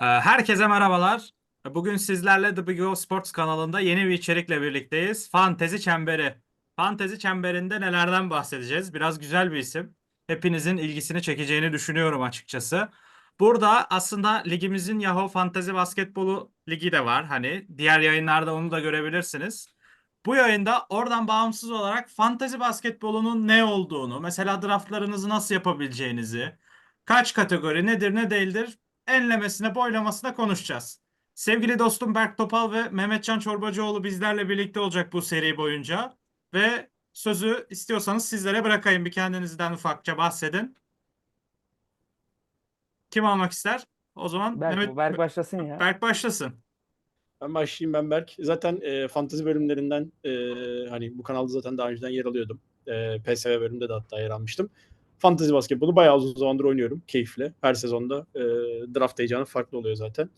Ee, Herkese merhabalar. Bugün sizlerle The Big O Sports kanalında yeni bir içerikle birlikteyiz. Fantezi Çemberi. Fantezi Çemberi'nde nelerden bahsedeceğiz? Biraz güzel bir isim. Hepinizin ilgisini çekeceğini düşünüyorum açıkçası. Burada aslında ligimizin Yahoo Fantezi Basketbolu Ligi de var. Hani diğer yayınlarda onu da görebilirsiniz. Bu yayında oradan bağımsız olarak fantezi basketbolunun ne olduğunu, mesela draftlarınızı nasıl yapabileceğinizi, kaç kategori nedir ne değildir enlemesine boylamasına konuşacağız. Sevgili dostum Berk Topal ve Mehmetcan Çorbacıoğlu bizlerle birlikte olacak bu seri boyunca. Ve sözü istiyorsanız sizlere bırakayım. Bir kendinizden ufakça bahsedin. Kim almak ister? O zaman Berk, Mehmet Berk başlasın ya. Berk başlasın. Ben başlayayım ben Berk. Zaten e, fantezi bölümlerinden e, hani bu kanalda zaten daha önceden yer alıyordum. E, PSV bölümünde de hatta yer almıştım. Fantezi basketbolu bayağı uzun zamandır oynuyorum keyifle. Her sezonda e, draft heyecanı farklı oluyor zaten.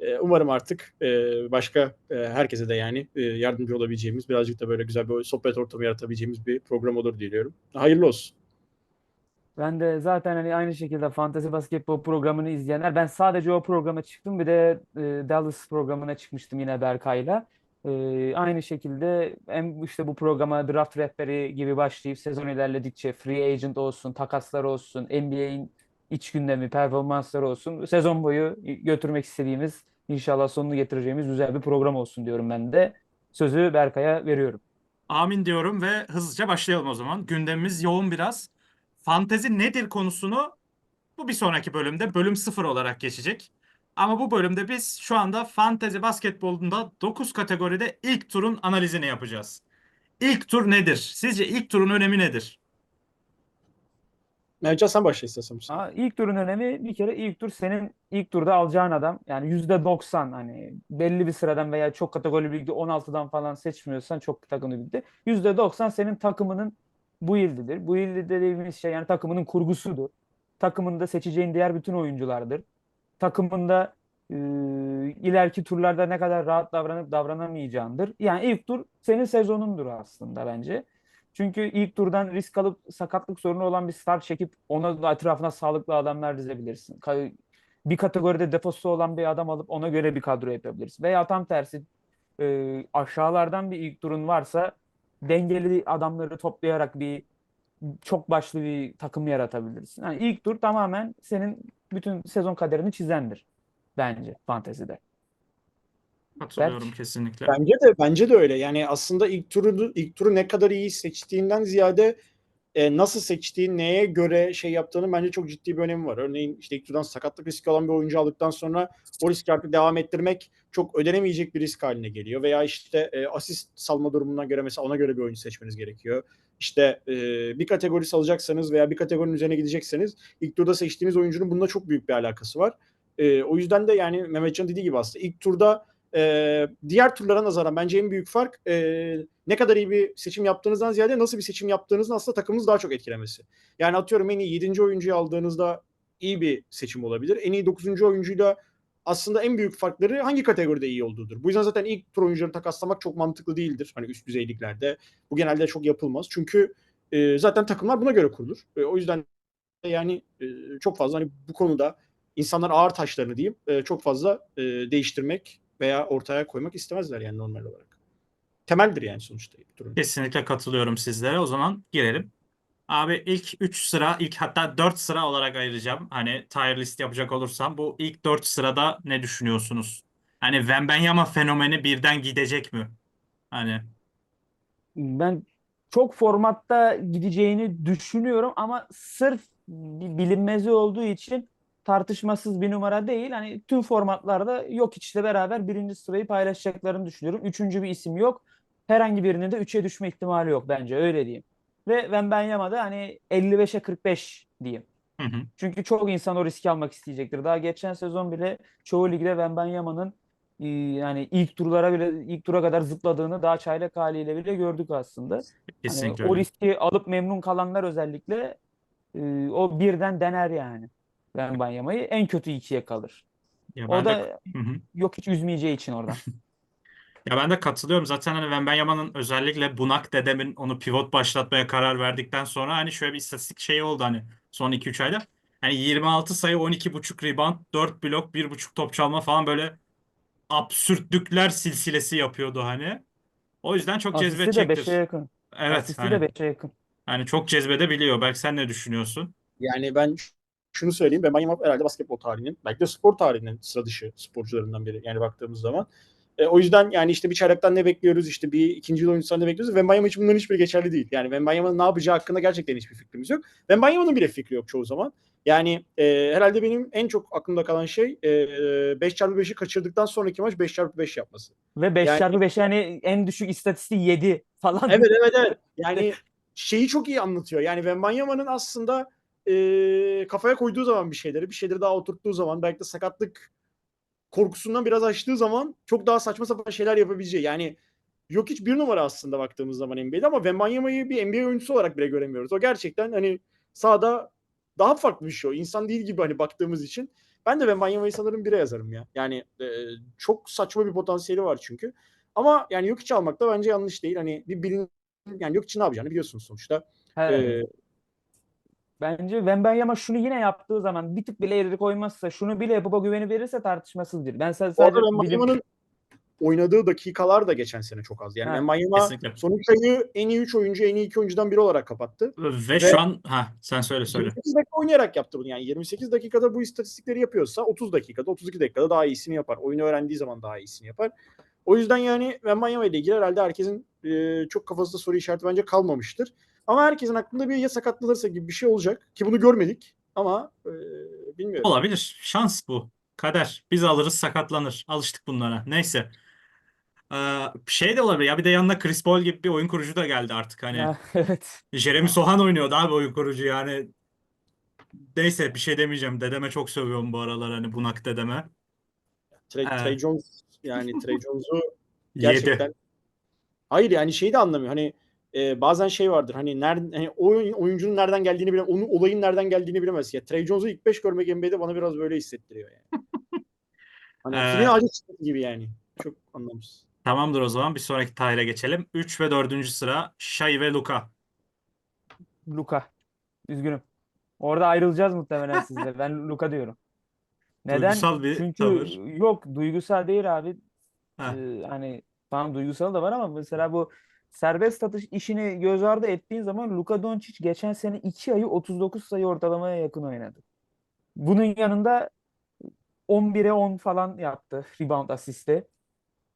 E, umarım artık e, başka e, herkese de yani e, yardımcı olabileceğimiz birazcık da böyle güzel bir sohbet ortamı yaratabileceğimiz bir program olur diliyorum. Hayırlı olsun. Ben de zaten hani aynı şekilde Fantasy Basketbol programını izleyenler ben sadece o programa çıktım bir de e, Dallas programına çıkmıştım yine Berkay'la. E, aynı şekilde hem işte bu programa draft rehberi gibi başlayıp sezon ilerledikçe free agent olsun, takaslar olsun, NBA'in iç gündemi, performansları olsun sezon boyu götürmek istediğimiz inşallah sonunu getireceğimiz güzel bir program olsun diyorum ben de. Sözü Berkay'a veriyorum. Amin diyorum ve hızlıca başlayalım o zaman. Gündemimiz yoğun biraz. Fantezi nedir konusunu bu bir sonraki bölümde bölüm 0 olarak geçecek. Ama bu bölümde biz şu anda fantezi basketbolunda 9 kategoride ilk turun analizini yapacağız. İlk tur nedir? Sizce ilk turun önemi nedir? Mehmetcan sen başla istersen. Aa, ilk turun önemi bir kere ilk tur senin ilk turda alacağın adam yani yüzde 90 hani belli bir sıradan veya çok kategori ligde 16'dan falan seçmiyorsan çok kategori ligde yüzde 90 senin takımının bu yıldıdır. Bu yıldı dediğimiz şey yani takımının kurgusudur. Takımında seçeceğin diğer bütün oyunculardır. Takımında e, ileriki turlarda ne kadar rahat davranıp davranamayacağındır. Yani ilk tur senin sezonundur aslında bence. Çünkü ilk turdan risk alıp sakatlık sorunu olan bir star çekip ona etrafına sağlıklı adamlar dizebilirsin. Bir kategoride defosu olan bir adam alıp ona göre bir kadro yapabilirsin. Veya tam tersi e, aşağılardan bir ilk turun varsa dengeli adamları toplayarak bir çok başlı bir takım yaratabilirsin. Yani ilk tur tamamen senin bütün sezon kaderini çizendir bence fantezide. Katılıyorum Berk? kesinlikle. Bence de bence de öyle. Yani aslında ilk turu ilk turu ne kadar iyi seçtiğinden ziyade e, nasıl seçtiğin, neye göre şey yaptığının bence çok ciddi bir önemi var. Örneğin işte ilk turdan sakatlık riski olan bir oyuncu aldıktan sonra o riski artık devam ettirmek çok ödenemeyecek bir risk haline geliyor. Veya işte e, asist salma durumuna göre mesela ona göre bir oyuncu seçmeniz gerekiyor. İşte e, bir kategori salacaksanız veya bir kategorinin üzerine gidecekseniz ilk turda seçtiğiniz oyuncunun bununla çok büyük bir alakası var. E, o yüzden de yani Mehmetcan dediği gibi aslında ilk turda e, diğer turlara nazaran bence en büyük fark e, ne kadar iyi bir seçim yaptığınızdan ziyade nasıl bir seçim yaptığınızın aslında takımınızı daha çok etkilemesi. Yani atıyorum en iyi 7. oyuncuyu aldığınızda iyi bir seçim olabilir. En iyi 9. oyuncuyla aslında en büyük farkları hangi kategoride iyi olduğudur. Bu yüzden zaten ilk tur oyuncuları takaslamak çok mantıklı değildir. Hani üst düzeyliklerde. Bu genelde çok yapılmaz. Çünkü e, zaten takımlar buna göre kurulur. E, o yüzden de yani e, çok fazla hani bu konuda insanlar ağır taşlarını diyeyim e, çok fazla e, değiştirmek veya ortaya koymak istemezler yani normal olarak. Temeldir yani sonuçta durum. Kesinlikle katılıyorum sizlere. O zaman girelim. Abi ilk 3 sıra, ilk hatta 4 sıra olarak ayıracağım. Hani tier list yapacak olursam bu ilk 4 sırada ne düşünüyorsunuz? Hani Wembanyama fenomeni birden gidecek mi? Hani Ben çok formatta gideceğini düşünüyorum ama sırf bir bilinmezi olduğu için tartışmasız bir numara değil. Hani tüm formatlarda yok içle beraber birinci sırayı paylaşacaklarını düşünüyorum. Üçüncü bir isim yok. Herhangi birinin de üçe düşme ihtimali yok bence öyle diyeyim. Ve Wembanyama da hani 55'e 45 diyeyim. hı hı. Çünkü çok insan o riski almak isteyecektir. Daha geçen sezon bile çoğu ligde Wembanyama'nın e, yani ilk turlara bile ilk tura kadar zıpladığını daha çaylak haliyle bile gördük aslında. Hani Kesinlikle o öyle. riski alıp memnun kalanlar özellikle e, o birden dener yani. Wembanyama'yı en kötü ikiye kalır. Ya O ben de da Hı hı. yok hiç üzmeyeceği için oradan. Ya ben de katılıyorum. Zaten hani Wembanyama'nın özellikle Bunak dedemin onu pivot başlatmaya karar verdikten sonra hani şöyle bir istatistik şeyi oldu hani son 2-3 ayda. hani 26 sayı 12.5 rebound 4 blok 1.5 top çalma falan böyle absürtlükler silsilesi yapıyordu hani. O yüzden çok Asisti de cezbedecektir. 5'e yakın. Evet Asisti hani, de 5'e yakın. hani çok cezbedebiliyor. Belki sen ne düşünüyorsun? Yani ben şunu söyleyeyim. Wembanyama herhalde basketbol tarihinin, belki de spor tarihinin sıra dışı sporcularından biri. Yani baktığımız zaman. E, o yüzden yani işte bir çeyrekten ne bekliyoruz, işte bir ikinci yıl oyuncusundan ne bekliyoruz. Wembanyama için bunların hiçbiri geçerli değil. Yani Wembanyama'nın ne yapacağı hakkında gerçekten hiçbir fikrimiz yok. Wembanyama'nın bile fikri yok çoğu zaman. Yani e, herhalde benim en çok aklımda kalan şey e, 5x5'i kaçırdıktan sonraki maç 5x5 yapması. Ve 5 Yani- çarpı 5 yani en düşük istatistiği 7 falan. Evet evet evet. Yani şeyi çok iyi anlatıyor. Yani Wembanyama'nın aslında e, kafaya koyduğu zaman bir şeyleri, bir şeyleri daha oturttuğu zaman belki de sakatlık korkusundan biraz açtığı zaman çok daha saçma sapan şeyler yapabileceği. Yani yok hiç bir numara aslında baktığımız zaman NBA'de ama Wembanyama'yı bir NBA oyuncusu olarak bile göremiyoruz. O gerçekten hani sahada daha farklı bir şey o. İnsan değil gibi hani baktığımız için. Ben de Wembanyama'yı sanırım bire yazarım ya. Yani e, çok saçma bir potansiyeli var çünkü. Ama yani yok hiç almak da bence yanlış değil. Hani bir bilin yani yok için ne yapacağını biliyorsunuz sonuçta. He. Ee, Bence Wembanyama şunu yine yaptığı zaman bir tık bile eğri koymazsa, şunu bile yapıp o güveni verirse tartışmasızdır. Ben sadece. Wembanyama'nın oynadığı dakikalar da geçen sene çok az. Yani Wembanyama sonuç ayı en iyi 3 oyuncu, en iyi 2 oyuncudan biri olarak kapattı. Ve şu an ha sen söyle söyle. 28 dakika oynayarak yaptı bunu. Yani 28 dakikada bu istatistikleri yapıyorsa 30 dakikada, 32 dakikada daha iyisini yapar. Oyunu öğrendiği zaman daha iyisini yapar. O yüzden yani Wembanyama ile ilgili herhalde herkesin e, çok kafasında soru işareti bence kalmamıştır. Ama herkesin aklında bir ya sakatlanırsa gibi bir şey olacak. Ki bunu görmedik. Ama e, bilmiyorum. Olabilir. Şans bu. Kader. Biz alırız sakatlanır. Alıştık bunlara. Neyse. Ee, şey de olabilir ya bir de yanına Chris Paul gibi bir oyun kurucu da geldi artık hani. Ha, evet. Jeremy Sohan oynuyordu abi oyun kurucu yani. Neyse bir şey demeyeceğim. Dedeme çok sövüyorum bu aralar hani bunak dedeme. Trey, Evet. Trey Jones yani Trey Jones'u Yedi. gerçekten Hayır yani şeyi de anlamıyor. Hani e, bazen şey vardır. Hani nereden hani oyun, oyuncunun nereden geldiğini bilemez. Onun olayın nereden geldiğini bilemez. Ya Trey Jones'u ilk 5 görmek NBA'de bana biraz böyle hissettiriyor yani. Hani Ee, acı gibi yani. Çok anlamsız. Tamamdır o zaman bir sonraki tahile geçelim. 3 ve 4. sıra Shai ve Luka. Luka. Üzgünüm. Orada ayrılacağız muhtemelen sizle. Ben Luka diyorum. Neden? Duygusal bir Çünkü tavır. yok duygusal değil abi. Ha. Ee, hani tamam duygusal da var ama mesela bu serbest atış işini göz ardı ettiğin zaman Luka Doncic geçen sene 2 ayı 39 sayı ortalamaya yakın oynadı. Bunun yanında 11'e 10 falan yaptı rebound asisti.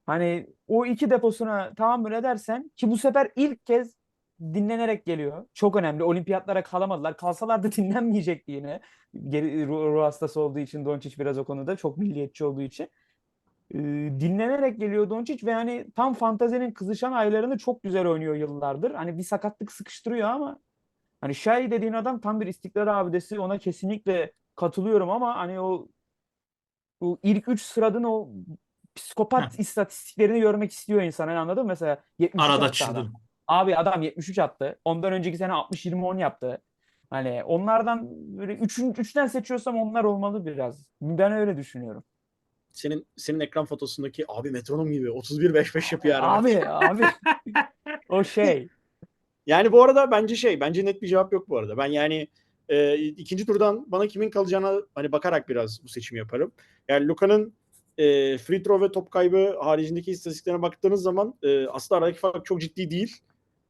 Hani o iki deposuna tahammül edersen ki bu sefer ilk kez dinlenerek geliyor. Çok önemli. Olimpiyatlara kalamadılar. Kalsalar da dinlenmeyecekti yine. Geri, ruh hastası olduğu için Doncic biraz o konuda çok milliyetçi olduğu için. Dinlenerek geliyor Doncic ve hani tam fantezinin kızışan aylarını çok güzel oynuyor yıllardır. Hani bir sakatlık sıkıştırıyor ama hani Shai dediğin adam tam bir istikrar abidesi. Ona kesinlikle katılıyorum ama hani o bu ilk üç sıradan o psikopat istatistiklerini görmek istiyor insan. Hani anladın mı? Mesela 73 Arada çıldır. Abi adam 73 attı. Ondan önceki sene 60-20-10 yaptı. Hani onlardan böyle üçün, üçten seçiyorsam onlar olmalı biraz. Ben öyle düşünüyorum. Senin senin ekran fotosundaki abi metronom gibi 31 5 5 yapıyor her. Abi abi o şey. Yani bu arada bence şey, bence net bir cevap yok bu arada. Ben yani e, ikinci turdan bana kimin kalacağına hani bakarak biraz bu seçimi yaparım. Yani Luka'nın e, free throw ve top kaybı haricindeki istatistiklerine baktığınız zaman e, aslında aradaki fark çok ciddi değil.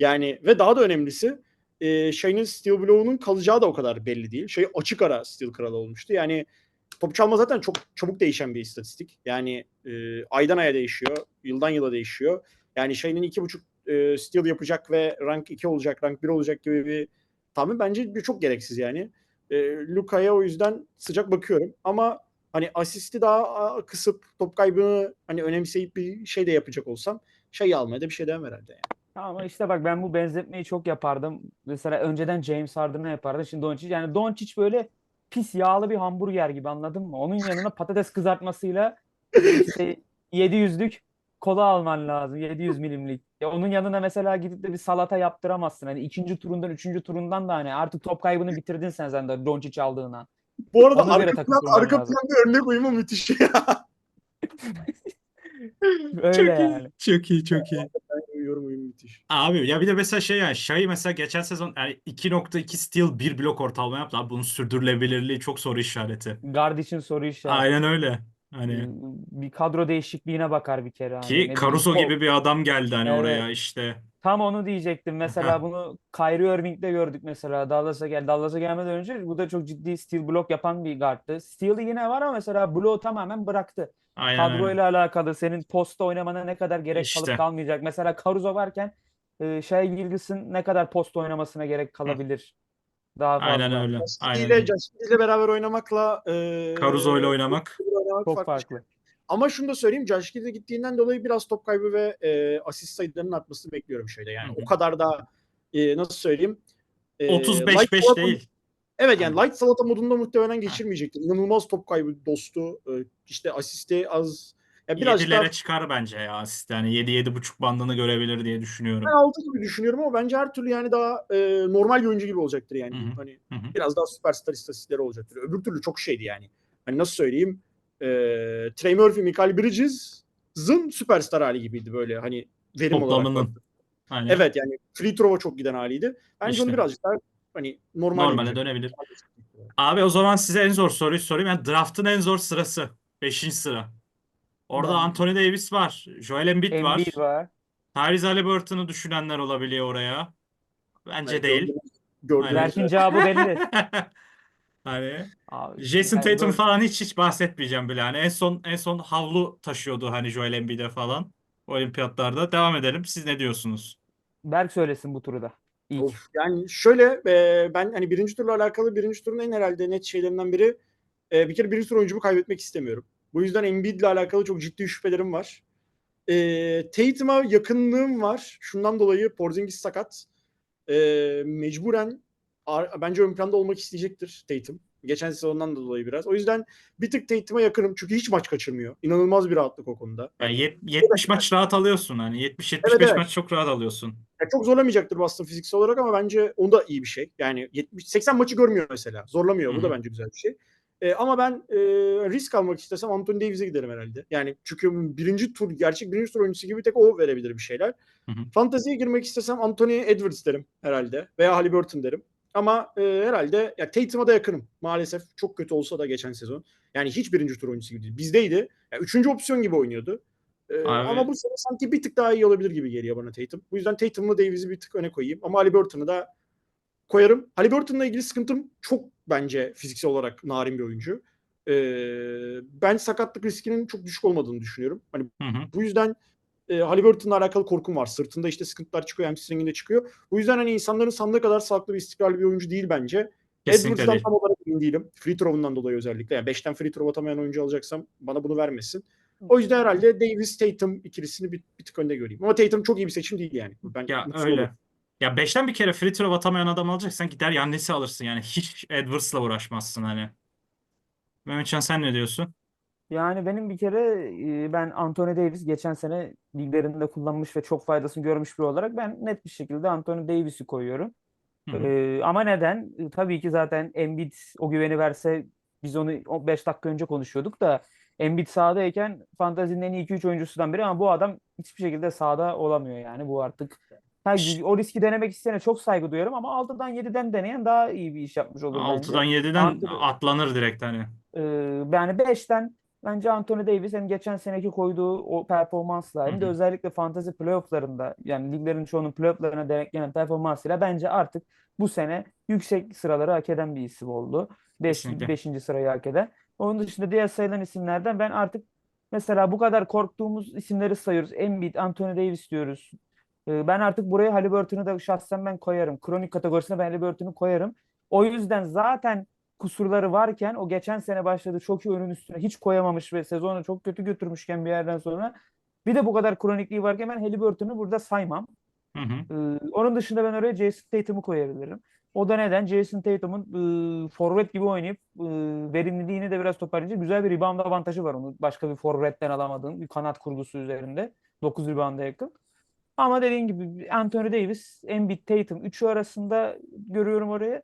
Yani ve daha da önemlisi e, Shai'nin steal bloğunun kalacağı da o kadar belli değil. Şey açık ara steal kralı olmuştu. Yani top çalma zaten çok çabuk değişen bir istatistik. Yani e, aydan aya değişiyor, yıldan yıla değişiyor. Yani Shai'nin iki buçuk e, steal yapacak ve rank 2 olacak, rank 1 olacak gibi bir tahmin bence bir çok gereksiz yani. E, Luka'ya o yüzden sıcak bakıyorum ama hani asisti daha kısıp top kaybını hani önemseyip bir şey de yapacak olsam şey almaya da bir şey demem herhalde yani. Ama işte bak ben bu benzetmeyi çok yapardım. Mesela önceden James Harden'a yapardım. Şimdi Doncic. Yani Doncic böyle pis yağlı bir hamburger gibi anladın mı? Onun yanına patates kızartmasıyla işte 700'lük kola alman lazım. 700 milimlik. Ya onun yanına mesela gidip de bir salata yaptıramazsın. Hani ikinci turundan, üçüncü turundan da hani artık top kaybını bitirdin sen de Doncic aldığına. Bu arada Ona arka, plan, arka lazım. planda örnek uyumu müthiş ya. Öyle Çok yani. iyi. Çok iyi, çok iyi. Seviyorum oyun müthiş. Abi ya bir de mesela şey yani Shai mesela geçen sezon yani 2.2 steal 1 blok ortalama yaptı. Abi bunun sürdürülebilirliği çok soru işareti. Guard için soru işareti. Aynen öyle. Hani Ee, Bir kadro değişikliğine bakar bir kere. Hani ne ki bileyim, Caruso Paul- gibi bir adam geldi hani Evet. oraya işte. Tam onu diyecektim. Mesela bunu Kyrie Irving'de gördük mesela. Dallas'a gel Dallas'a gelmeden önce bu da çok ciddi steal blok yapan bir guardtı. Steal'i yine var ama mesela bloğu tamamen bıraktı. Aynen öyle. Kadroyla alakalı senin posta oynamana ne kadar gerek İşte. kalıp kalmayacak. Mesela Caruso varken e, Shai Gilgeous'un ne kadar post oynamasına gerek kalabilir. Daha fazla. Aynen öyle. Aynen ile ile beraber oynamakla e, Caruso ile oynamak. oynamak Çok farklı. farklı. Ama şunu da söyleyeyim. Josh Giddey gittiğinden dolayı biraz top kaybı ve e, asist sayılarının artmasını bekliyorum şeyde. Yani Hı hı. o kadar da e, nasıl söyleyeyim? E, 35-5 light salata- değil. Evet yani light salata modunda muhtemelen geçirmeyecektir. İnanılmaz top kaybı dostu. E, işte asisti az. Ya biraz daha 7'lere çıkar bence ya asist. Yani 7-7.5 bandını görebilir diye düşünüyorum. ben altı gibi düşünüyorum ama bence her türlü yani daha e, normal bir oyuncu gibi olacaktır yani. Hı hı. Hani Hı hı. biraz daha süperstar istatistikleri olacaktır. Öbür türlü çok şeydi yani. Hani nasıl söyleyeyim? E, Trey Murphy, Michael Bridges'ın süperstar hali gibiydi böyle hani verim olarak. Toplamının. baktığında. Hani Evet yani free throw'a çok giden haliydi. Bence onu İşte. birazcık daha hani normal normale dönebilir. Abi o zaman size en zor soruyu sorayım. Yani draft'ın en zor sırası. 5. sıra. Orada Ben- Anthony Davis var. Joel Embiid var. Embiid var. Tyrese Haliburton'u düşünenler olabiliyor oraya. Bence Yani değil. gördüğünüz- gördüğünüz Berk'in cevabı belli. Hani Abi, Jason Tatum böyle- falan hiç hiç bahsetmeyeceğim bile. Hani en son en son havlu taşıyordu hani Joel Embiid'e falan olimpiyatlarda. Devam edelim. Siz ne diyorsunuz? Berk söylesin bu turu da. İlk. Of, yani şöyle e, ben hani birinci turla alakalı birinci turun en herhalde net şeylerinden biri e, bir kere birinci tur oyuncumu kaybetmek istemiyorum. Bu yüzden Embiid'le alakalı çok ciddi şüphelerim var. E, Tatum'a yakınlığım var. Şundan dolayı Porzingis sakat. E, mecburen bence ön planda olmak isteyecektir Tatum. Geçen sezondan da dolayı biraz. O yüzden bir tık Tatum'a yakınım. Çünkü hiç maç kaçırmıyor. İnanılmaz bir rahatlık o konuda. Yani yet- 70 maç rahat alıyorsun hani 70-75 Evet, evet. maç çok rahat alıyorsun. Ya çok zorlamayacaktır Boston fiziksel olarak ama bence o da iyi bir şey. Yani 70 80 maçı görmüyor mesela. Zorlamıyor. Bu Hı da bence güzel bir şey. E, ama ben e, risk almak istesem Anthony Davis'e giderim herhalde. Yani çünkü birinci tur, gerçek birinci tur oyuncusu gibi tek o verebilir bir şeyler. Hı hı. Fanteziye girmek istesem Anthony Edwards derim herhalde. Veya Haliburton derim. Ama e, herhalde ya Tatum'a da yakınım. Maalesef çok kötü olsa da geçen sezon. Yani hiç birinci tur oyuncusu gibi değil. Bizdeydi. Ya, üçüncü opsiyon gibi oynuyordu. E, Abi- ama bu sene sanki bir tık daha iyi olabilir gibi geliyor bana Tatum. Bu yüzden Tatum'la Davis'i bir tık öne koyayım. Ama Haliburton'u da koyarım. Haliburton'la ilgili sıkıntım çok bence fiziksel olarak narin bir oyuncu. E, ben sakatlık riskinin çok düşük olmadığını düşünüyorum. Hani Hı hı. bu yüzden e, Haliburton'la alakalı korkum var. Sırtında işte sıkıntılar çıkıyor, hamstringinde çıkıyor. Bu yüzden hani insanların sandığı kadar sağlıklı ve istikrarlı bir oyuncu değil bence. Edwards'dan tam olarak emin değilim. Free throw'undan dolayı özellikle. Yani 5'ten free throw atamayan oyuncu alacaksam bana bunu vermesin. O yüzden herhalde Davis Tatum ikilisini bir, bir tık önde göreyim. Ama Tatum çok iyi bir seçim değil yani. Ben Ya öyle. olurum. Ya 5'ten bir kere free throw atamayan adam alacaksan gider Yannis'i alırsın yani. Hiç Edwards'la uğraşmazsın hani. Mehmetcan sen ne diyorsun? Yani benim bir kere e, ben Anthony Davis geçen sene liglerinde kullanmış ve çok faydasını görmüş biri olarak ben net bir şekilde Anthony Davis'i koyuyorum. Hı hı. E, ama neden? E, tabii ki zaten Embiid o güveni verse biz onu 5 dakika önce konuşuyorduk da Embiid sahadayken fantazinin en iyi 2-3 oyuncusundan biri ama bu adam hiçbir şekilde sahada olamıyor yani bu artık. Ha, o riski denemek isteyene çok saygı duyuyorum ama 6'dan 7'den deneyen daha iyi bir iş yapmış olur bence. 6'dan 7'den Anthony- atlanır direkt hani. Ee, yani 5'ten bence Anthony Davis hem geçen seneki koyduğu o performansla hem de özellikle fantasy playofflarında yani liglerin çoğunun playofflarına denk gelen performansıyla bence artık bu sene yüksek sıraları hak eden bir isim oldu. 5. Kesinlikle. 5. sırayı hak eden. Onun dışında diğer sayılan isimlerden ben artık mesela bu kadar korktuğumuz isimleri sayıyoruz. Embiid, Anthony Davis diyoruz. Ee, Ben artık buraya Haliburton'u da şahsen ben koyarım. Kronik kategorisine ben Haliburton'u koyarım. O yüzden zaten kusurları varken o geçen sene başladı çok iyi oyunun üstüne hiç koyamamış ve sezonu çok kötü götürmüşken bir yerden sonra bir de bu kadar kronikliği varken ben Haliburton'u burada saymam. Hı hı. Ee, onun dışında ben oraya Jason Tatum'u koyabilirim. O da neden? Jason Tatum'un e, forvet gibi oynayıp e, verimliliğini de biraz toparlayınca güzel bir rebound avantajı var onun. Başka bir forvetten alamadığın bir kanat kurgusu üzerinde. 9 rebound'a yakın. Ama dediğin gibi Anthony Davis, Embiid, Tatum üçü arasında görüyorum oraya.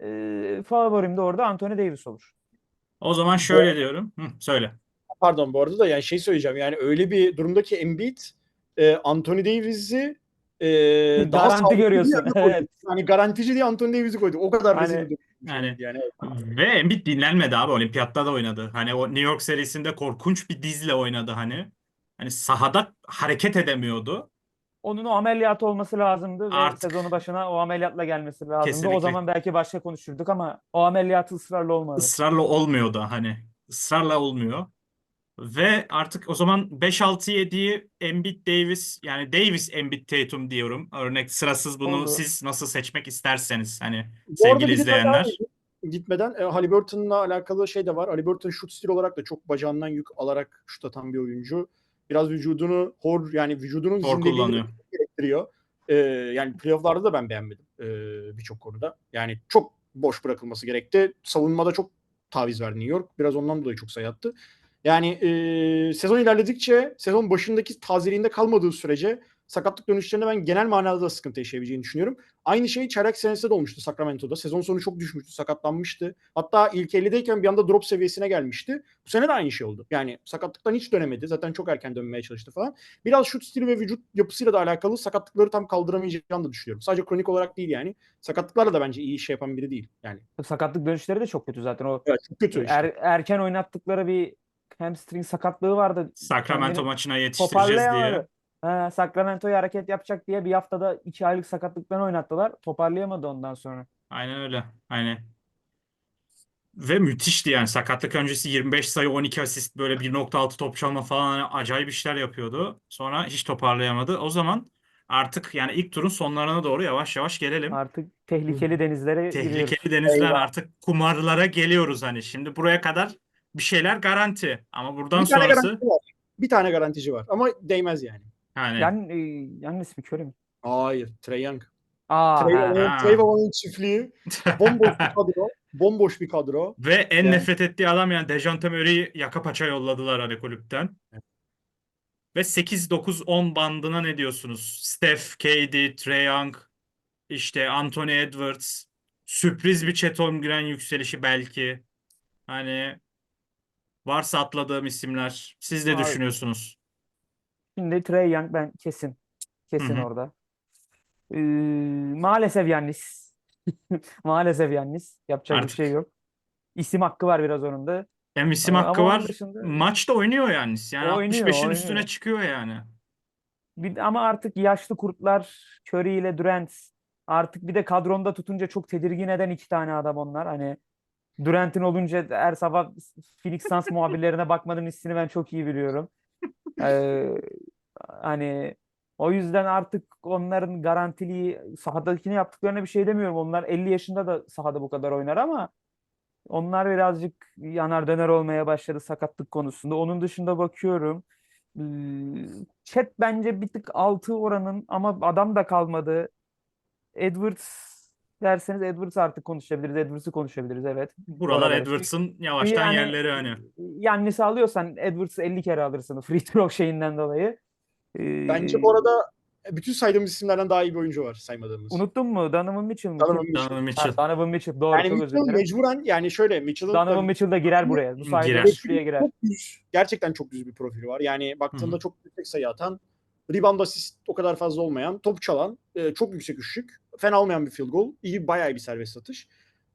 E, favorim de orada Anthony Davis olur. O zaman şöyle diyorum. Hı, söyle. Pardon bu arada da yani şey söyleyeceğim. Yani öyle bir durumdaki Embiid e, Anthony Davis'i e, daha Garanti görüyorsun, evet. Yani garantici diye Anthony Davis'i koyduk. O kadar Hani- rezil. Yani- yani evet. Ve Embiid dinlenmedi abi. Olimpiyatta da oynadı. Hani o New York serisinde korkunç bir dizle oynadı hani. Hani sahada hareket edemiyordu. Onun o ameliyatı olması lazımdı ve Artık. sezonu başına o ameliyatla gelmesi lazımdı. Kesinlikle. O zaman belki başka konuşurduk ama o ameliyatı ısrarla olmadı. ısrarla olmuyor da hani. Israrla olmuyor. Ve artık o zaman 5-6-7'yi Embiid Davis yani Davis Embiid Tatum diyorum. Örnek sırasız bunu Oldu. siz nasıl seçmek isterseniz hani Bu sevgili daha izleyenler. Gitmeden e, Haliburton'la alakalı şey de var. Haliburton şut stili olarak da çok bacağından yük alarak şut atan bir oyuncu. Biraz vücudunu hor yani vücudunun Hor zindeliğini kullanıyor. gerektiriyor. E, yani playoff'larda da ben beğenmedim e, birçok konuda. Yani çok boş bırakılması gerekti. Savunmada çok taviz verdi New York. Biraz ondan dolayı çok sayı attı. Yani e, sezon ilerledikçe sezon başındaki tazeliğinde kalmadığı sürece sakatlık dönüşlerinde ben genel manada da sıkıntı yaşayabileceğini düşünüyorum. Aynı şey çeyrek senesinde de olmuştu Sacramento'da. Sezon sonu çok düşmüştü, sakatlanmıştı. Hatta ilk 50'deyken bir anda drop seviyesine gelmişti. Bu sene de aynı şey oldu. Yani sakatlıktan hiç dönemedi. Zaten çok erken dönmeye çalıştı falan. Biraz şut stili ve vücut yapısıyla da alakalı sakatlıkları tam kaldıramayacağını da düşünüyorum. Sadece kronik olarak değil yani. Sakatlıklarla da bence iyi iş yapan biri değil. Yani Sakatlık dönüşleri de çok kötü zaten. O evet, çok kötü. işte. er- erken oynattıkları bir hamstring sakatlığı vardı. Sacramento maçına yetiştireceğiz diye. Ha, Sacramento'ya hareket yapacak diye bir haftada iki aylık sakatlıktan oynattılar. Toparlayamadı ondan sonra. Aynen öyle. Aynen. Ve müthişti yani sakatlık öncesi 25 sayı 12 asist böyle 1.6 top çalma falan hani acayip işler yapıyordu. Sonra hiç toparlayamadı. O zaman artık yani ilk turun sonlarına doğru yavaş yavaş gelelim. Artık tehlikeli denizlere giriyoruz. Tehlikeli denizler Eyvah. artık kumarlara geliyoruz hani. Şimdi buraya kadar bir şeyler garanti. Ama buradan bir tane sonrası garantici var. Bir tane garantici var ama değmez yani. Yani Yan, e, Yannis mi Curry mi? Hayır, Trey Young. Aa, Trey ha. Young'ın- ha. Trey çiftliği bomboş bir kadro. Bomboş bir kadro. Ve en Yani- nefret ettiği adam yani Dejounte Murray'i yaka paça yolladılar hani kulüpten. Ve 8-9-10 bandına ne diyorsunuz? Steph, KD, Trae Young, işte Anthony Edwards, sürpriz bir Chet Holmgren yükselişi belki. Hani varsa atladığım isimler. Siz ne Abi- düşünüyorsunuz? Şimdi Trey Young ben kesin. Kesin Hı hı. orada. Ee, maalesef Yannis. Maalesef Yannis. Yapacak bir Artık. şey yok. İsim hakkı var biraz onun da. Hem isim Ama hakkı onun var. dışında- Maçta oynuyor yani. Yani Oynuyor, 65'in üstüne oynuyor. çıkıyor yani. Bir, ama artık yaşlı kurtlar Curry ile Durant artık bir de kadronda tutunca çok tedirgin eden iki tane adam onlar. Hani Durant'in olunca her sabah Phoenix Suns muhabirlerine bakmanın hissini ben çok iyi biliyorum. Ee, hani o yüzden artık onların garantiliği sahadakini yaptıklarına bir şey demiyorum. Onlar 50 yaşında da sahada bu kadar oynar ama onlar birazcık yanar döner olmaya başladı sakatlık konusunda. Onun dışında bakıyorum. Chat bence bir tık altı oranın ama adam da kalmadı. Edwards derseniz Edwards artık konuşabiliriz. Edwards'ı konuşabiliriz evet. Buralar. Edwards'ın yavaştan Yani, yerleri hani. Yannis'i alıyorsan Edwards'ı 50 kere alırsın free throw şeyinden dolayı. Ee, Bence bu arada bütün saydığımız isimlerden daha iyi bir oyuncu var saymadığımız. unuttun mu? Donovan Mitchell mi? Donovan? Mitchell. Donovan Ha, Mitchell. Donovan Mitchell. Doğru Yani Mitchell mecburen yani şöyle Mitchell'ın Donovan Mitchell da girer buraya. Bu sayede Girer. listeye girer. çok düz, gerçekten çok düz bir profili var. Yani baktığında Hı hı. çok yüksek sayı atan, rebound asist o kadar fazla olmayan, top çalan, e, çok yüksek üçlük, fena olmayan bir field goal, iyi bayağı iyi bir serbest atış.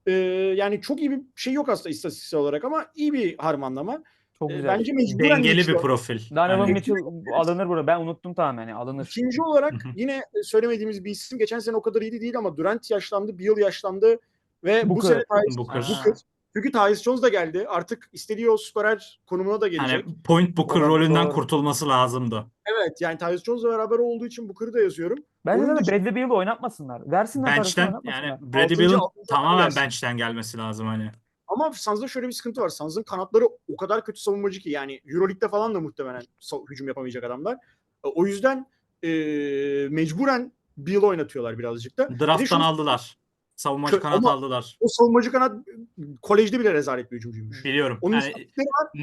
E, yani çok iyi bir şey yok aslında istatistiksel olarak ama iyi bir harmanlama. Çok E, güzel. bence mecburen Dengeli bir profil. Donovan Hani Mitchell alınır burada. Ben unuttum tamamen. Yani alınır. İkinci olarak yine söylemediğimiz bir isim. Geçen sene o kadar iyi değil ama Durant yaşlandı, Beal yaşlandı ve bu Booker. sene Tyus- Booker. Booker. Çünkü Tyus Jones da geldi. Artık istediği o skorer konumuna da gelecek. Hani point Booker Doğru, rolünden doğru. kurtulması lazımdı. Evet yani Tyus Jones'la beraber olduğu için Booker'ı da yazıyorum. Bence de dışında- Bradley Beal'ı oynatmasınlar. Versinler Bench'ten oynatmasınlar. yani Bradley Beal'ın tamamen bench'ten gelmesi lazım hani. Ama Suns'da şöyle bir sıkıntı var. Suns'ın kanatları o kadar kötü savunmacı ki yani Euroleague'de falan da muhtemelen hücum yapamayacak adamlar. E, O yüzden e, mecburen Beal oynatıyorlar birazcık da. Draft'tan şunu- aldılar. Savunmacı Kö- kanat ama- aldılar. O savunmacı kanat kolejde bile rezalet bir hücumcuymuş. Biliyorum. Onun Yani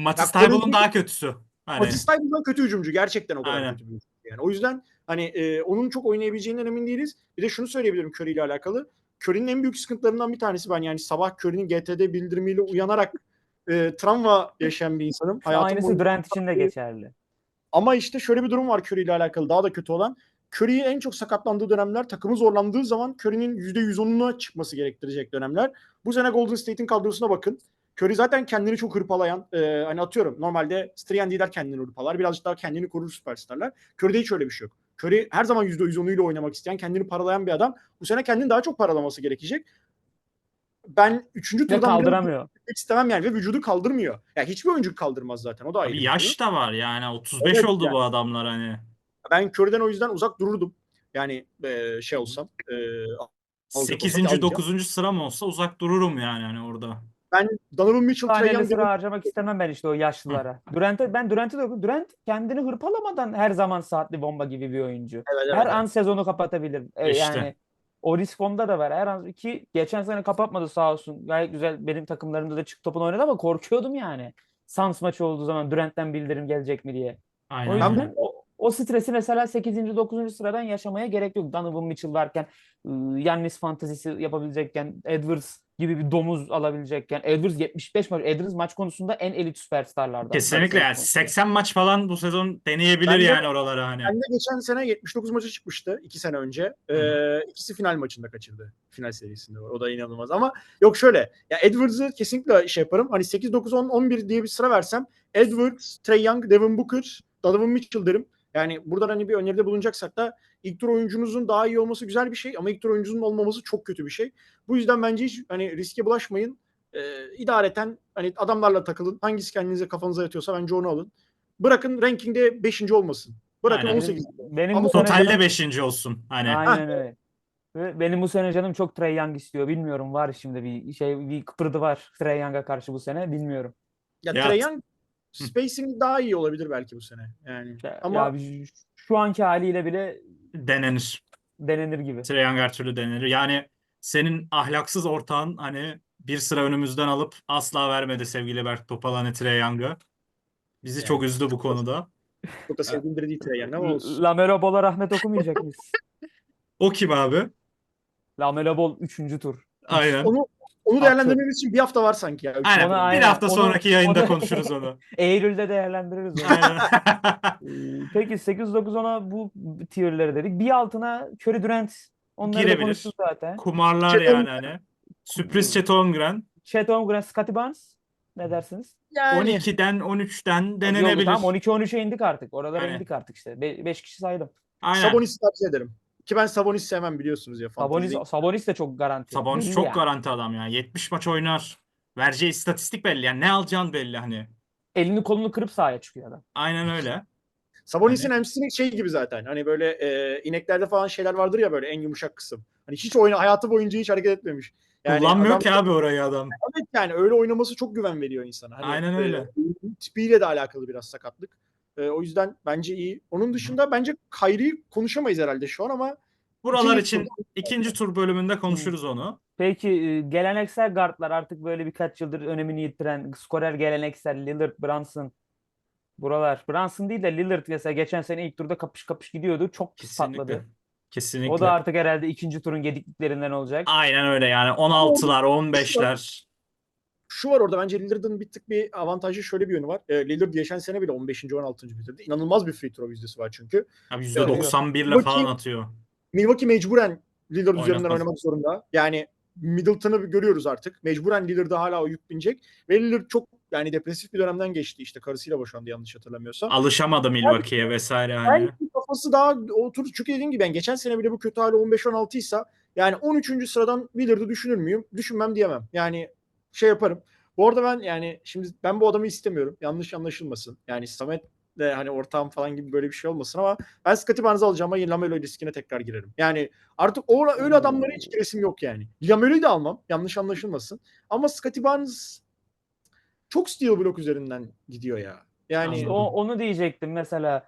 var. Thybull'un kolejde- daha kötüsü. Hani Matisse Thybull'dan kötü hücumcu. Gerçekten o kadar Aynen. kötü bir hücumcu. Yani o yüzden hani e, onun çok oynayabileceğinden emin değiliz. Bir de şunu söyleyebilirim Curry ile alakalı. Curry'nin en büyük sıkıntılarından bir tanesi ben yani sabah Curry'nin GTD bildirimiyle uyanarak e, travma yaşayan bir insanım. Hayatım Aynısı boyunca- Durant için de geçerli. Ama işte şöyle bir durum var Curry ile alakalı daha da kötü olan. Curry'in en çok sakatlandığı dönemler, takımı zorlandığı zaman Curry'nin %110'una çıkması gerektirecek dönemler. Bu sene Golden State'in kadrosuna bakın. Curry zaten kendini çok hırpalayan, e, hani atıyorum normalde Strian lider kendini hırpalar. Birazcık daha kendini korur süperstarlar. Curry'de hiç öyle bir şey yok. Curry her zaman %110'uyla oynamak isteyen, kendini paralayan bir adam. Bu sene kendini daha çok paralaması gerekecek. Ben 3. Ve turdan kaldıramıyor. istemem yani ve vücudu kaldırmıyor. Ya hiçbir oyuncu kaldırmaz zaten. O da ayrı. Abi yaş da var yani 35 Evet, oldu yani. bu adamlar hani. Ben Curry'den o yüzden uzak dururdum. Yani e, şey olsam. E, alacak olsak 8. alacağım. 9. sıram olsa uzak dururum yani hani orada. Ben Donovan Mitchell, Trae Young sıra harcamak istemem ben işte o yaşlılara. Durant'e ben Durant'e de okudum. Durant kendini hırpalamadan her zaman saatli bomba gibi bir oyuncu. Evet, evet, Her evet. an sezonu kapatabilir. E, İşte. Yani o risk onda da var. Her an ki geçen sene kapatmadı sağ olsun. Gayet güzel benim takımlarımda da çık topunu oynadı ama korkuyordum yani. Suns maçı olduğu zaman Durant'ten bildirim gelecek mi diye. O Aynen yüzden öyle. O, stresi mesela 8. 9. sıradan yaşamaya gerek yok. Donovan Mitchell varken, Yannis fantezisi yapabilecekken, Edwards gibi bir domuz alabilecekken. Edwards 75 maç. Edwards maç konusunda en elit süperstarlardan. Kesinlikle yani 80 maç falan bu sezon deneyebilir Bence- yani oraları hani. Ben de geçen sene 79 maça çıkmıştı. 2 sene önce. Ee, ikisi final maçında kaçırdı. Final serisinde. O da inanılmaz. Ama yok şöyle. Ya Edwards'ı kesinlikle şey yaparım. Hani 8, 9, 10, 11 diye bir sıra versem Edwards, Trey Young, Devin Booker, Donovan Mitchell derim. Yani buradan hani bir öneride bulunacaksak da ilk tur oyuncunuzun daha iyi olması güzel bir şey ama ilk tur oyuncunun olmaması çok kötü bir şey. Bu yüzden bence hiç hani riske bulaşmayın. Ee, idareten hani adamlarla takılın. Hangisi kendinize kafanıza yatıyorsa bence onu alın. Bırakın rankingde 5. olmasın. Bırakın Aynen. 18. Benim Ama bu sene Totalde canım- 5. olsun hani. Aynen öyle. Ve benim bu sene canım çok Trey Young istiyor. Bilmiyorum var şimdi bir şey bir kıpırdı var Trey Young'a karşı bu sene bilmiyorum. Ya, Ya- Trae Young spacing daha iyi olabilir belki bu sene. Yani Ya, ama ya şu anki haliyle bile Denenir. denenir gibi. Trae Young her türlü denenir. Yani senin ahlaksız ortağın hani bir sıra önümüzden alıp asla vermedi sevgili Berk Topal hani Young'ı. Bizi çok üzdü bu konuda. çok da sevdiğim biri değil Trae Young ama olsun. Lamelo Ball'a rahmet okumayacak mıyız? O kim abi? Lamelo Ball 3. tur. Aynen. Onu onu değerlendirmemiz için bir hafta var sanki ya. Aynen. Onu Bir aynen. hafta Onu- sonraki yayında onu- konuşuruz onu. Eylül'de değerlendiririz onu. Ee, Peki 8 9 10'a bu tierleri dedik. Bir altına Curry Durant onları da Girebilir. konuştuk zaten. Kumarlar Chet yani hani. Sürpriz Chet Holmgren. Chet Holmgren, Scottie Barnes ne dersiniz? Yani 12'den 13'ten Yok, denenebilir. Tamam 12 13'e indik artık. Oralara Aynen. indik artık işte. 5 kişi saydım. Aynen. Sabonis'i tercih ederim. Ki ben Sabonis sevmem biliyorsunuz ya. Sabonis. Sabonis de çok garanti. Sabonis Belli çok yani. garanti adam ya. 70 maç oynar. Vereceği istatistik belli. Yani ne alacağın belli hani. Elini kolunu kırıp sahaya çıkıyor adam. Aynen öyle. Sabonis'in hamstring şey gibi zaten. Hani böyle e, ineklerde falan şeyler vardır ya böyle en yumuşak kısım. Hani hiç oyna hayatı boyunca hiç hareket etmemiş. Yani Kullanmıyor adam- ki abi orayı adam. Evet yani öyle oynaması çok güven veriyor insana. Hani, Aynen e, öyle. oyunun tipiyle de alakalı biraz sakatlık. E, o yüzden bence iyi. Onun dışında bence Kyrie'yi konuşamayız herhalde şu an ama Buralar ikinci için tur- ikinci tur bölümünde konuşuruz onu. Peki e, geleneksel guardlar artık böyle birkaç yıldır önemini yitiren skorer geleneksel Lillard, Brunson buralar. Brunson değil de Lillard mesela geçen sene ilk turda kapış kapış gidiyordu. Çok pis Kesinlikle. patladı. Kesinlikle. O da artık herhalde ikinci turun gedikliklerinden olacak. Aynen öyle yani 16'lar 15'ler. Şu var orada bence Lillard'ın bir tık bir avantajı şöyle bir yönü var. E, Lillard geçen sene bile 15. 16. bitirdi. İnanılmaz bir free throw yüzdesi var çünkü. Abi %91 ile Bakayım. falan atıyor. Milwaukee mecburen Lillard üzerinden oynamak zorunda. Yani Middleton'ı görüyoruz artık. Mecburen Lillard'a hala o yük binecek. Ve Lillard çok yani depresif bir dönemden geçti. İşte karısıyla boşandı yanlış hatırlamıyorsam. Alışamadı Milwaukee'ye vesaire hani. Belki kafası daha oturur. Çünkü dediğim gibi ben geçen sene bile bu kötü hali 15-16 ise yani 13. sıradan Lillard'ı düşünür müyüm? Düşünmem diyemem. Yani şey yaparım. Bu arada ben yani şimdi ben bu adamı istemiyorum. Yanlış anlaşılmasın. Yani Samet de hani ortağım falan gibi böyle bir şey olmasın ama ben Scottie Barnes'ı alacağım ama Lamelo riskine tekrar girerim. Yani artık o öyle adamlara hiç giresim yok yani. Lamelo'yu da almam. Yanlış anlaşılmasın. Ama Scottie Barnes çok steal blok üzerinden gidiyor ya. Yani Anladım. O, onu diyecektim mesela.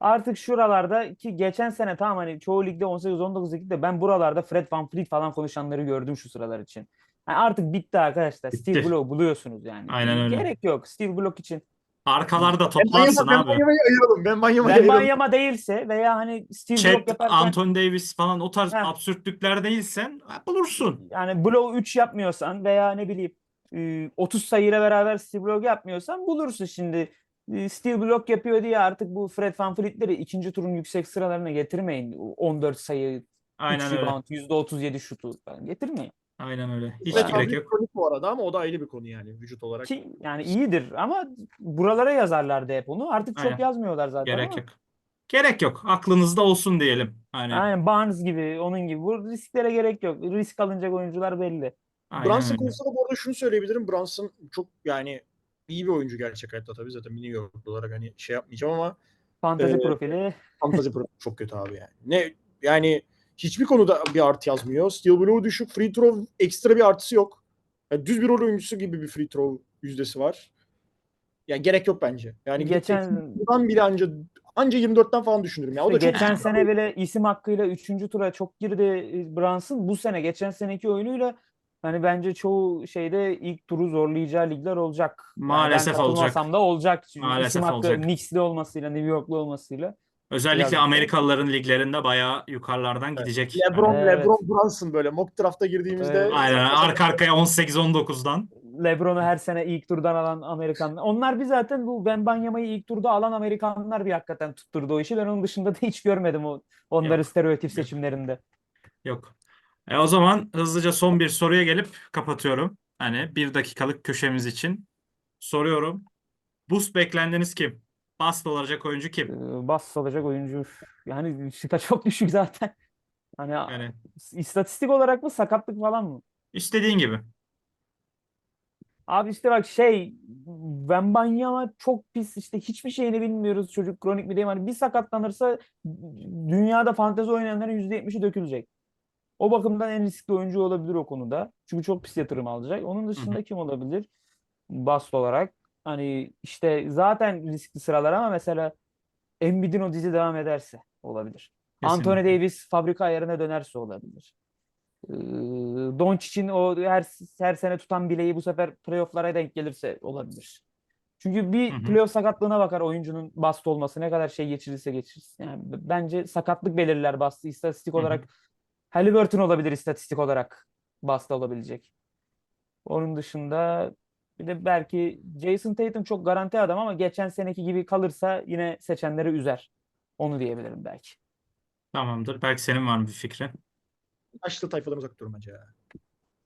Artık şuralarda ki geçen sene tamam hani çoğu ligde 18-19 ligde ben buralarda Fred VanVleet falan konuşanları gördüm şu sıralar için. Yani artık bitti arkadaşlar. Steel Bitti. Block buluyorsunuz yani. Aynen öyle. Gerek yok. Steel Block için. Arkalarda ben toplarsın ben abi. Banyama'yı ayıralım. Ben Banyama'yı Ben ayıralım. Banyama değilse veya hani Steel Block Chet, yaparken Anthony Davis falan o tarz Heh. absürtlükler değilsen ha, bulursun. yani blow 3 yapmıyorsan veya ne bileyim e, 30 sayıyla beraber Steel Block yapmıyorsan bulursun şimdi. e, Steel block yapıyor diye artık bu Fred VanVleet'leri ikinci turun yüksek sıralarına getirmeyin. 14 sayı, 3 Aynen öyle. rebound, %37 şutu falan getirmeyin. Aynen öyle. Hiç Evet, gerek yok. kronik bu arada ama o da ayrı bir konu yani vücut olarak. Ki yani iyidir ama buralara yazarlardı hep onu. Artık çok Aynen. yazmıyorlar zaten Gerek ama. yok. Gerek yok. Aklınızda olsun diyelim. Hani Aynen Barnes gibi, onun gibi. Bu risklere gerek yok. Risk alınacak oyuncular belli. aynen Brunson öyle. konusunda bu arada şunu söyleyebilirim. Brunson çok yani iyi bir oyuncu gerçek hayatta tabii zaten New Yorklu olarak hani şey yapmayacağım ama Fantezi Ee, profili. fantazi pro çok kötü abi yani. Ne yani hiçbir konuda bir artı yazmıyor. Steel Blue düşük. Free throw ekstra bir artısı yok. Yani düz bir rol oyuncusu gibi bir free throw yüzdesi var. Yani gerek yok bence. Yani Geçen- Buradan bile anca anca 24'ten falan düşünürüm ya. O da İşte çok geçen sene bile isim hakkıyla 3. tura çok girdi Brunson. Bu sene geçen seneki oyunuyla hani bence çoğu şeyde ilk turu zorlayacağı ligler olacak. Yani Maalesef ben olacak. da olacak. Çünkü Maalesef isim hakkı olacak. Knicks'li olmasıyla, New York'lu olmasıyla. Özellikle Birazcık da- Amerikalıların liglerinde bayağı yukarılardan Evet. gidecek. LeBron, Evet. LeBron Brunson böyle mock draft'a girdiğimizde Evet. Aynen arka arkaya 18-19'dan. LeBron'u her sene ilk turdan alan Amerikanlar. Onlar bir zaten bu Wembanyama'yı ilk turda alan Amerikanlar bir hakikaten tutturdu o işi. Ben onun dışında da hiç görmedim o onları Yok. stereotip seçimlerinde. Yok. E o zaman hızlıca son bir soruya gelip kapatıyorum. Hani bir dakikalık köşemiz için soruyorum. Boost beklentiniz kim? Bast olacak oyuncu kim? Ee, Bas olacak oyuncu. Yani şıta çok düşük zaten. Hani Yani istatistik olarak mı sakatlık falan mı? istediğin gibi. Abi işte bak şey Wembanyama çok pis işte hiçbir şeyini bilmiyoruz çocuk kronik mi diyeyim hani bir sakatlanırsa dünyada fantezi oynayanların %70'i dökülecek. O bakımdan en riskli oyuncu olabilir o konuda. Çünkü çok pis yatırım alacak. Onun dışında kim olabilir? Bast olarak. Hani işte zaten riskli sıralar ama mesela Embiid'in o dizi devam ederse olabilir. Anthony Kesinlikle. Davis fabrika ayarına dönerse olabilir. Ee, Doncic'in o her her sene tutan bileği bu sefer playoff'lara denk gelirse olabilir. Çünkü bir Hı hı. playoff sakatlığına bakar oyuncunun bast olması ne kadar şey geçirirse geçirsin. Yani bence sakatlık belirler bastı. İstatistik Hı hı. olarak Halliburton olabilir istatistik olarak bast olabilecek. Onun dışında bir de belki Jason Tatum çok garanti adam ama geçen seneki gibi kalırsa yine seçenleri üzer. Onu diyebilirim belki. Tamamdır. Belki senin var mı bir fikrin? yaşlı tayfadan uzak durun bence ya.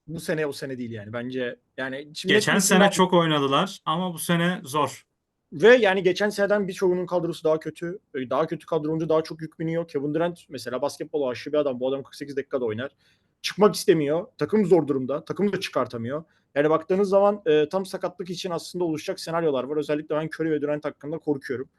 Bu sene o sene değil yani. Bence yani şimdi Geçen net sene çok oynadılar ama bu sene zor. Ve yani geçen seneden birçoğunun kadrosu daha kötü. Ee, Daha kötü kadro olunca daha çok yük biniyor. Kevin Durant mesela basketbol aşığı bir adam. Bu adam 48 dakikada oynar. Çıkmak istemiyor. Takım zor durumda. Takımı da çıkartamıyor. Yani baktığınız zaman e, tam sakatlık için aslında oluşacak senaryolar var. Özellikle ben Curry ve Durant hakkında korkuyorum.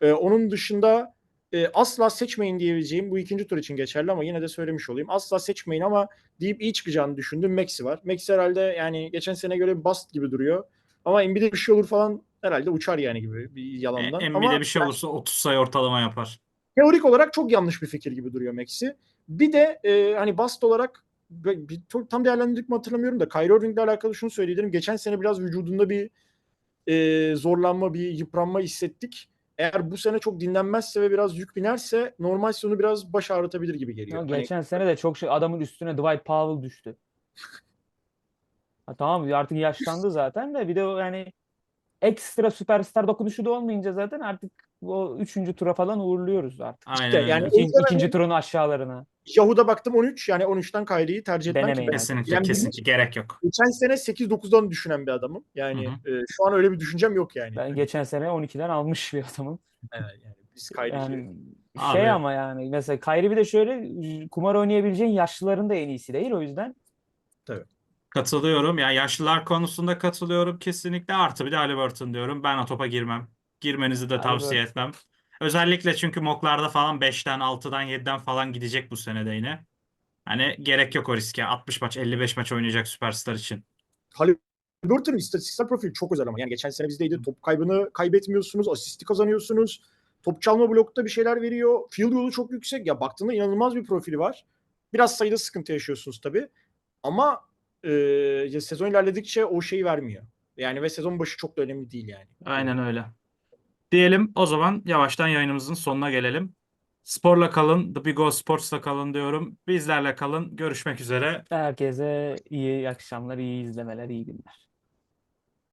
E, onun dışında e, asla seçmeyin diyebileceğim bu ikinci tur için geçerli ama yine de söylemiş olayım. Asla seçmeyin ama deyip iyi çıkacağını düşündüğüm Maxi var. Maxi herhalde yani geçen sene göre bir bust gibi duruyor. Ama Embiid'e bir şey olur falan herhalde uçar yani gibi bir E, yalandan. Embiid'e Ama bir şey olursa 30 sayı ortalama yapar. teorik olarak çok yanlış bir fikir gibi duruyor Maxi. Bir de e, hani bast olarak bir, çok tam değerlendirdik mi hatırlamıyorum da Kyrie Irving'le alakalı şunu söyleyebilirim. Geçen sene biraz vücudunda bir e, zorlanma, bir yıpranma hissettik. Eğer bu sene çok dinlenmezse ve biraz yük binerse normal sonu biraz baş ağrıtabilir gibi geliyor. Ya Hani geçen sene de çok şey adamın üstüne Dwight Powell düştü. Ha, tamam artık yaşlandı zaten de bir de yani ekstra süperstar dokunuşu da olmayınca zaten artık o üçüncü tura falan uğurluyoruz artık. Aynen İşte yani- İkinci, ikinci turun aşağılarına. Yahoo'da baktım 13 yani 13'ten Kyrie'yi tercih etmem Denemeyin. Kesinlikle Yani kesinlikle gerek yok. Geçen sene 8-9'dan düşünen bir adamım. Yani Hı e, şu an öyle bir düşüncem yok yani. Ben geçen sene 12'den almış bir adamım. Evet, yani biz Kyrie'yi Yani Abi- şey ama yani mesela Kyrie bir de şöyle kumar oynayabileceğin yaşlıların da en iyisi değil o yüzden. Katılıyorum. Ya yaşlılar konusunda katılıyorum kesinlikle. Artı bir de Haliburton diyorum. Ben o topa girmem. Girmenizi de tavsiye Haliburton. etmem. Özellikle çünkü mocklarda falan 5'ten, 6'dan, 7'den falan gidecek bu sene de yine. Hani gerek yok o riske. 60 maç, 55 maç oynayacak süperstar için. Halliburton'un istatistiksel profili çok özel ama. Yani geçen sene bizdeydi. Top kaybını kaybetmiyorsunuz. Asisti kazanıyorsunuz. Top çalma blokta bir şeyler veriyor. Field yolu çok yüksek. Ya baktığında inanılmaz bir profili var. Biraz sayıda sıkıntı yaşıyorsunuz tabii. Ama e, sezon ilerledikçe o şeyi vermiyor. Yani ve sezon başı çok da önemli değil yani. Aynen öyle. Diyelim o zaman yavaştan yayınımızın sonuna gelelim. Sporla kalın, The Big O Sports'la kalın diyorum. Bizlerle kalın. Görüşmek üzere. Herkese iyi akşamlar, iyi izlemeler, iyi günler.